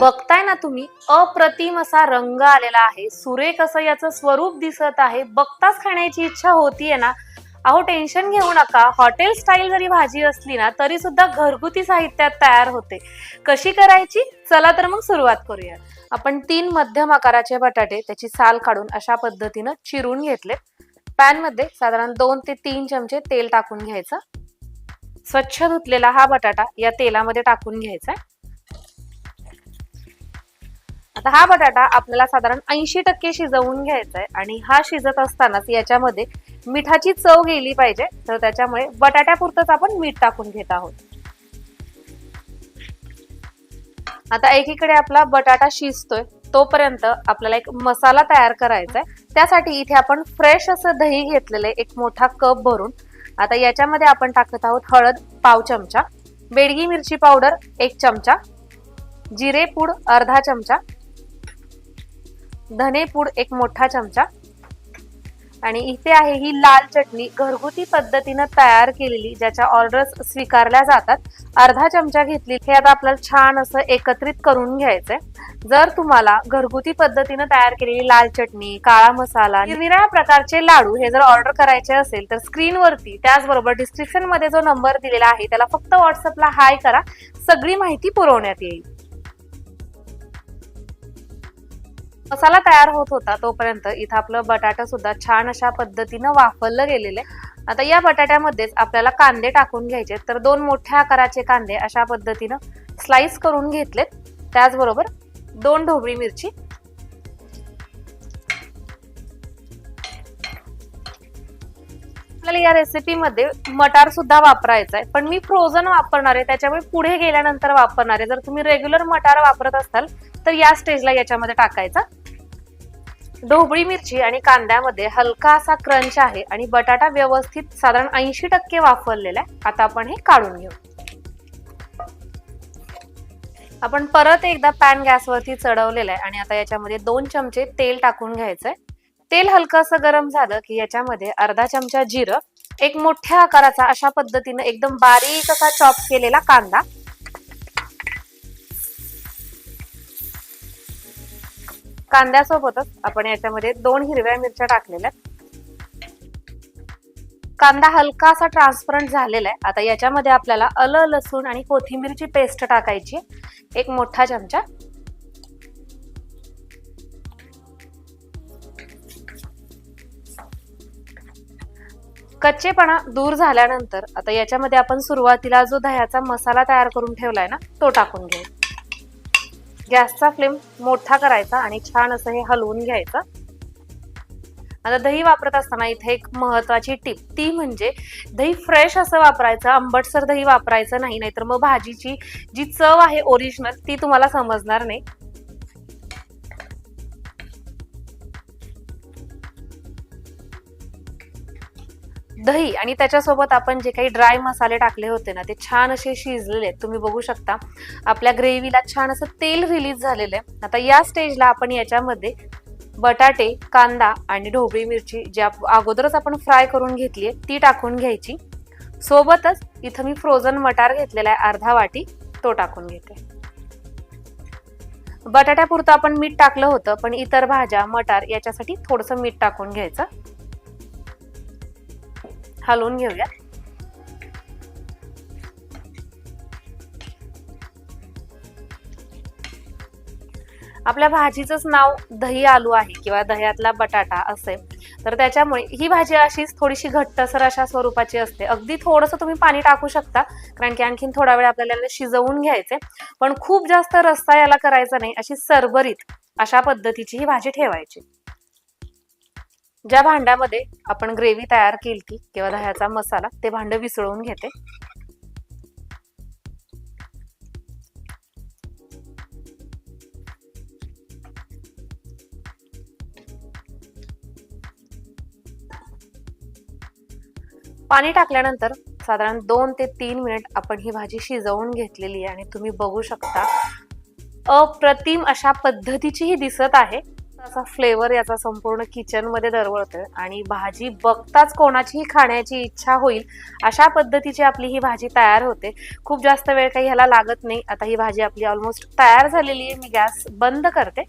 बघताय ना तुम्ही अप्रतिम असा रंग आलेला आहे. सुरेख असं याचं स्वरूप दिसत आहे बघताच खाण्याची इच्छा होतीये ना. अहो टेन्शन घेऊ नका. हॉटेल स्टाईल जरी भाजी असली ना तरी सुद्धा घरगुती साहित्यात तयार होते. कशी करायची? चला तर मग सुरुवात करूया आपण तीन मध्यम आकाराचे बटाटे त्याची साल काढून अशा पद्धतीनं चिरून घेतले. पॅनमध्ये साधारण दोन ते तीन चमचे तेल टाकून घ्यायचं. स्वच्छ धुतलेला हा बटाटा या तेलामध्ये टाकून घ्यायचा आता हा बटाटा आपल्याला साधारण ऐंशी टक्के शिजवून घ्यायचा आहे आणि हा शिजत असतानाच याच्यामध्ये मिठाची चव गेली पाहिजे. तर त्याच्यामुळे बटाट्यापुरतच आपण मीठ टाकून घेत आहोत. आता एकीकडे आपला बटाटा शिजतोय. तोपर्यंत आपल्याला एक मसाला तयार करायचा आहे त्यासाठी इथे आपण फ्रेश असं दही घेतलेलं आहे एक मोठा कप भरून आता याच्यामध्ये आपण टाकत आहोत हळद पाव चमचा बेडगी मिरची पावडर एक चमचा जिरे पूड अर्धा चमचा धनेपूड एक मोठा चमचा. आणि इथे आहे ही लाल चटणी. घरगुती पद्धतीनं तयार केलेली ज्याच्या ऑर्डर्स स्वीकारल्या जातात. अर्धा चमचा घेतली हे आता आपल्याला छान असं एकत्रित करून घ्यायचंय. जर तुम्हाला घरगुती पद्धतीनं तयार केलेली लाल चटणी काळा मसाला निरनिराळ्या प्रकारचे लाडू हे जर ऑर्डर करायचे असेल तर स्क्रीनवरती त्याचबरोबर डिस्क्रिप्शनमध्ये जो नंबर दिलेला आहे त्याला फक्त व्हॉट्सअपला हाय करा. सगळी माहिती पुरवण्यात येईल. मसाला तयार होत होता तोपर्यंत इथं आपलं बटाटा सुद्धा छान अशा पद्धतीनं वाफरलं गेलेलं आहे. आता या बटाट्यामध्येच आपल्याला कांदे टाकून घ्यायचे तर दोन मोठ्या आकाराचे कांदे अशा पद्धतीनं स्लाइस करून घेतलेत. त्याचबरोबर दोन ढोबळी मिरची. आपल्याला या रेसिपीमध्ये मटार सुद्धा वापरायचा आहे. पण मी फ्रोझन वापरणार आहे. त्याच्यामुळे पुढे गेल्यानंतर वापरणार आहे. जर तुम्ही रेग्युलर मटार वापरत असाल तर या स्टेजला याच्यामध्ये टाकायचा. ढोबळी मिरची आणि कांद्यामध्ये हलका असा क्रंच आहे आणि बटाटा व्यवस्थित साधारण ऐंशी टक्के वाफरलेला आहे. आता आपण हे काढून घेऊ. आपण परत एकदा पॅन गॅसवरती चढवलेला आहे आणि आता याच्यामध्ये दोन चमचे तेल टाकून घ्यायचंय. तेल हलकंसं गरम झालं की याच्यामध्ये अर्धा चमचा जिरं एक मोठ्या आकाराचा अशा पद्धतीनं एकदम बारीक असा चॉप केलेला कांदा कांद्यासोबतच आपण याच्यामध्ये दोन हिरव्या मिरच्या टाकलेल्या कांदा हलका असा ट्रान्सपरंट झालेला आहे. आता याच्यामध्ये आपल्याला अलं लसूण आणि कोथिंबीरची पेस्ट टाकायची एक मोठा चमचा. कच्चेपणा दूर झाल्यानंतर आता याच्यामध्ये आपण सुरुवातीला जो दह्याचा मसाला तयार करून ठेवलाय ना तो टाकून घेऊ. गॅसचा फ्लेम मोठा करायचा आणि छान असं हे हलवून घ्यायचं. आता दही वापरत असताना इथे एक महत्वाची टीप. ती म्हणजे दही फ्रेश असं वापरायचं आंबटसर दही वापरायचं नाही नाहीतर मग भाजीची जी चव आहे ओरिजिनल ती तुम्हाला समजणार नाही. दही आणि त्याच्यासोबत आपण जे काही ड्राय मसाले टाकले होते ना ते छान असे शिजलेले आहेत. तुम्ही बघू शकता. आपल्या ग्रेव्हीला छान असं तेल रिलीज झालेलं आहे. आता या स्टेजला आपण याच्यामध्ये बटाटे कांदा आणि ढोबळी मिरची ज्या अगोदरच आपण फ्राय करून घेतली आहे ती टाकून घ्यायची. सोबतच इथं मी फ्रोझन मटार घेतलेला आहे अर्धा वाटी तो टाकून घेते. बटाट्यापुरतं आपण मीठ टाकलं होतं पण इतर भाज्या मटार याच्यासाठी थोडंसं मीठ टाकून घ्यायचं. हलवून घेऊया. आपल्या भाजीचंच नाव दही आलू आहे किंवा दह्यातला बटाटा असेल तर त्याच्यामुळे ही भाजी अशीच थोडीशी घट्टसर अशा स्वरूपाची असते. अगदी थोडंसं तुम्ही पाणी टाकू शकता कारण की आणखीन थोडा वेळ आपल्याला शिजवून घ्यायचे पण खूप जास्त रस्सा याला करायचा नाही अशी सरबरीत अशा पद्धतीची ही भाजी ठेवायची. ज्या भांड्यामध्ये आपण ग्रेव्ही तयार केली किंवा दह्याचा मसाला ते भांड विसळून घेते. पाणी टाकल्यानंतर साधारण दोन ते तीन मिनिट आपण ही भाजी शिजवून घेतलेली आहे आणि तुम्ही बघू शकता अप्रतिम अशा पद्धतीची ही दिसत आहे. असा फ्लेवर याचा संपूर्ण किचनमध्ये दरवळतोय. आणि भाजी बघताच कोणाचीही खाण्याची इच्छा होईल अशा पद्धतीची आपली ही भाजी तयार होते. खूप जास्त वेळ काही ह्याला लागत नाही. आता ही भाजी आपली ऑलमोस्ट तयार झालेली आहे. मी गॅस बंद करते.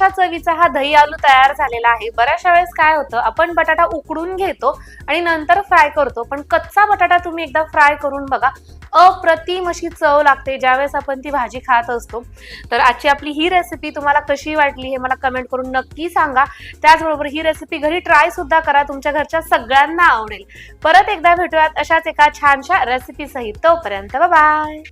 अशा चवीचा हा दही आलू तयार झालेला आहे. बऱ्याचशा वेळेस काय होतं आपण बटाटा उकडून घेतो आणि नंतर फ्राय करतो. पण कच्चा बटाटा तुम्ही एकदा फ्राय करून बघा अप्रतिम अशी चव लागते. ज्यावेळेस आपण ती भाजी खात असतो. तर आजची आपली ही रेसिपी तुम्हाला कशी वाटली हे मला कमेंट करून नक्की सांगा. त्याचबरोबर ही रेसिपी घरी ट्राय सुद्धा करा. तुमच्या घरच्या सगळ्यांना आवडेल. परत एकदा भेटूयात अशाच एका छानशा रेसिपी सहित. तोपर्यंत बाय